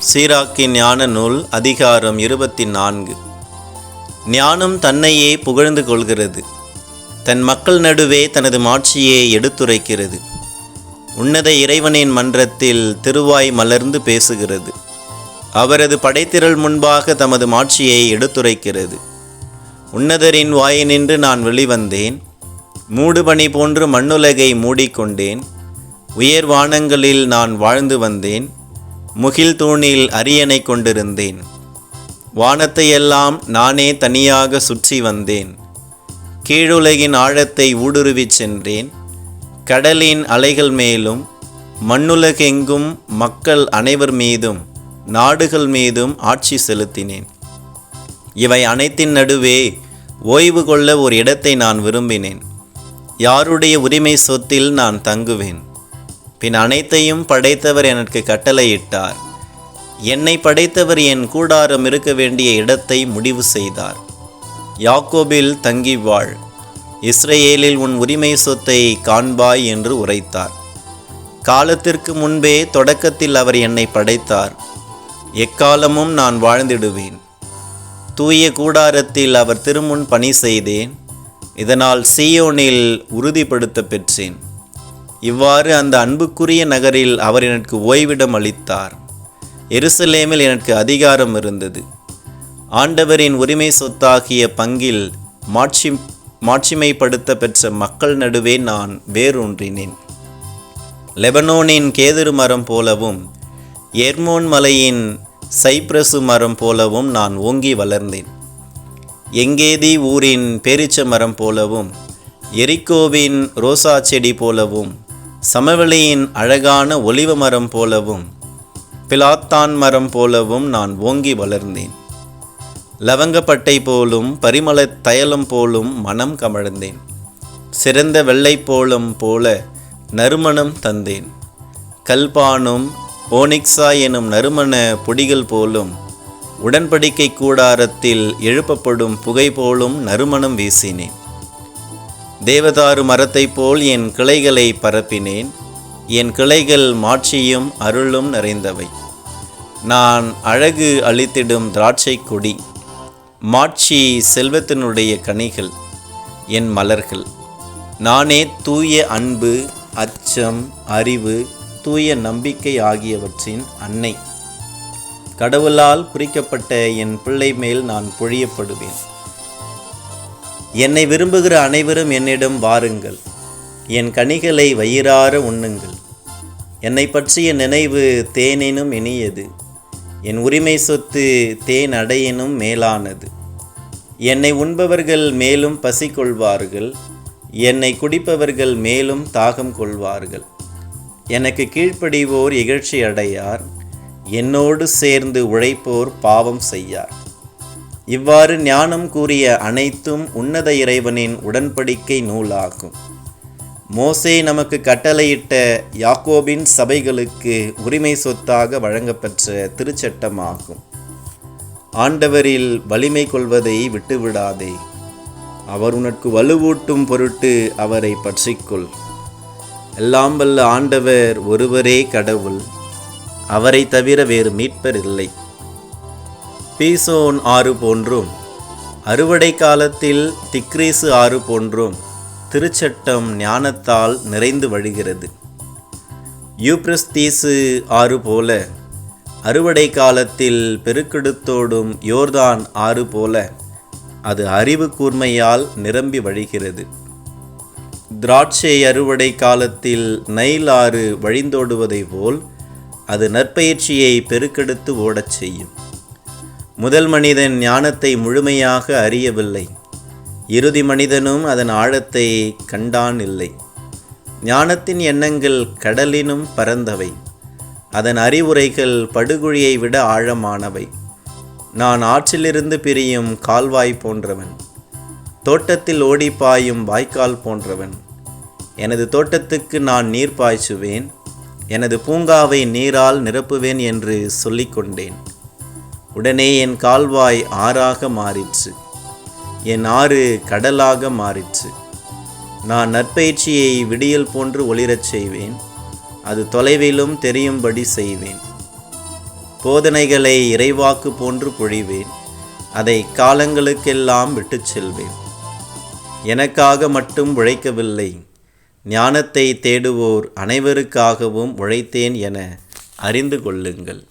சீராக்கின் ஞான நூல் அதிகாரம் இருபத்தி நான்கு ஞானம் தன்னையே புகழ்ந்து கொள்கிறது. தன் மக்கள் நடுவே தனது மாட்சியை எடுத்துரைக்கிறது. உன்னத இறைவனின் மன்றத்தில் திருவாய் மலர்ந்து பேசுகிறது. அவரது படைத்திரள் முன்பாக தமது மாட்சியை எடுத்துரைக்கிறது. உன்னதரின் வாயினின்று நான் வெளிவந்தேன். மூடுபனி போன்று மண்ணுலகை மூடிக்கொண்டேன். உயர் வானங்களில் நான் வாழ்ந்து வந்தேன். முகில் தூணில் அரியணை கொண்டிருந்தேன். வானத்தையெல்லாம் நானே தனியாக சுற்றி வந்தேன். கீழுலகின் ஆழத்தை ஊடுருவிச் சென்றேன். கடலின் அலைகள் மேலும் மண்ணுலகெங்கும் மக்கள் அனைவர் மீதும் நாடுகள் மீதும் ஆட்சி செலுத்தினேன். இவை அனைத்தின் நடுவே ஓய்வு கொள்ள ஒரு இடத்தை நான் விரும்பினேன். யாருடைய உரிமை சொத்தில் நான் தங்குவேன். பின் அனைத்தையும் படைத்தவர் எனக்கு கட்டளையிட்டார். என்னை படைத்தவர் என் கூடாரம் இருக்க வேண்டிய இடத்தை முடிவு செய்தார். யாக்கோபில் தங்கி வாழ். இஸ்ரேலில் உன் உரிமை சொத்தை காண்பாய் என்று உரைத்தார். காலத்திற்கு முன்பே தொடக்கத்தில் அவர் என்னை படைத்தார். எக்காலமும் நான் வாழ்ந்திடுவேன். தூய கூடாரத்தில் அவர் திருமுன் பணி செய்தேன். இதனால் சீயோனில் உறுதிப்படுத்த பெற்றேன். இவ்வாறு அந்த அன்புக்குரிய நகரில் அவர் எனக்கு ஓய்விடம் அளித்தார். எருசலேமில் எனக்கு அதிகாரம் இருந்தது. ஆண்டவரின் உரிமை சொத்தாகிய பங்கில் மாட்சி மாட்சிமைப்படுத்த பெற்ற மக்கள் நடுவே நான் வேரூன்றினேன். லெபனோனின் கேதுரு மரம் போலவும் எர்மோன் மலையின் சைப்ரசு மரம் போலவும் நான் ஓங்கி வளர்ந்தேன். எங்கேதி ஊரின் பேரிச்ச மரம் போலவும் எரிக்கோவின் ரோசா செடி போலவும் சமவெளியின் அழகான ஒலிவ மரம் போலவும் பிலாத்தான் மரம் போலவும் நான் ஓங்கி வளர்ந்தேன். லவங்கப்பட்டை போலும் பரிமள தயலம் போலும் மனம் கமழ்ந்தேன். சிறந்த வெள்ளை போலம் போல நறுமணம் தந்தேன். கல்பானும் ஓனிக்ஸா எனும் நறுமண பொடிகள் போலும் உடன்படிக்கை கூடாரத்தில் எழுப்பப்படும் புகை போலும் நறுமணம் வீசினேன். தேவதாரு மரத்தைப் போல் என் கிளைகளை பரப்பினேன். என் கிளைகள் மாட்சியும் அருளும் நிறைந்தவை. நான் அழகு அளித்திடும் திராட்சை கொடி. மாட்சி செல்வத்தினுடைய கனிகள் என் மலர்கள். நானே தூய அன்பு அச்சம் அறிவு தூய நம்பிக்கை ஆகியவற்றின் அன்னை. கடவுளால் குறிக்கப்பட்ட என் பிள்ளை மேல் நான் பொழியப்படுவேன். என்னை விரும்புகிற அனைவரும் என்னிடம் வாருங்கள். என் கனிகளை வயிறார உண்ணுங்கள். என்னை பற்றிய நினைவு தேனினும் இனியது. என் உரிமை சொத்து தேன் அடையினும் மேலானது. என்னை உண்பவர்கள் மேலும் பசி கொள்வார்கள் என்னை குடிப்பவர்கள் மேலும் தாகம் கொள்வார்கள். எனக்கு கீழ்ப்படிவோர் இகழ்ச்சி அடையார் என்னோடு சேர்ந்து உழைப்போர் பாவம் செய்யார். இவ்வாறு ஞானம் கூறிய அனைத்தும் உன்னத இறைவனின் உடன்படிக்கை நூலாகும். மோசே நமக்கு கட்டளையிட்ட யாக்கோபின் சபைகளுக்கு உரிமை சொத்தாக வழங்கப்பெற்ற திருச்சட்டமாகும். ஆண்டவரில் வலிமை கொள்வதை விட்டுவிடாதே. அவர் உனக்கு வலுவூட்டும் பொருட்டு அவரை பற்றிக்கொள். எல்லாம் வல்ல ஆண்டவர் ஒருவரே கடவுள். அவரை தவிர வேறு மீட்பர் இல்லை. பீசோன் ஆறு போன்றும் அறுவடை காலத்தில் திக்ரீசு ஆறு போன்றும் திருச்சட்டம் ஞானத்தால் நிறைந்து வழிகிறது. யூப்ரஸ்தீசு ஆறு போல அறுவடை காலத்தில் பெருக்கெடுத்தோடும் யோர்தான் ஆறு போல அது அறிவு கூர்மையால் நிரம்பி வழிகிறது. திராட்சை அறுவடை காலத்தில் நைல் ஆறு வழிந்தோடுவதை போல் அது நற்பயிற்சியை பெருக்கெடுத்து ஓடச் செய்யும். முதல் மனிதன் ஞானத்தை முழுமையாக அறியவில்லை. இறுதி மனிதனும் அதன் ஆழத்தை கண்டான் இல்லை. ஞானத்தின் எண்ணங்கள் கடலினும் பரந்தவை. அதன் அறிவுரைகள் படுகுழியை விட ஆழமானவை. நான் ஆற்றிலிருந்து பிரியும் கால்வாய் போன்றவன். தோட்டத்தில் ஓடிப்பாயும் வாய்க்கால் போன்றவன். எனது தோட்டத்துக்கு நான் நீர் பாய்ச்சுவேன். எனது பூங்காவை நீரால் நிரப்புவேன் என்று சொல்லிக்கொண்டேன். உடனே என் கால்வாய் ஆறாக மாறிற்று. என் ஆறு கடலாக மாறிற்று. நான் நற்பயிற்சியை விடியல் போன்று ஒளிரச் செய்வேன். அது தொலைவிலும் தெரியும்படி செய்வேன். போதனைகளை இறைவாக்கு போன்று பொழிவேன். அதை காலங்களுக்கெல்லாம் விட்டு செல்வேன். எனக்காக மட்டும் உழைக்கவில்லை. ஞானத்தை தேடுவோர் அனைவருக்காகவும் உழைத்தேன் என அறிந்து கொள்ளுங்கள்.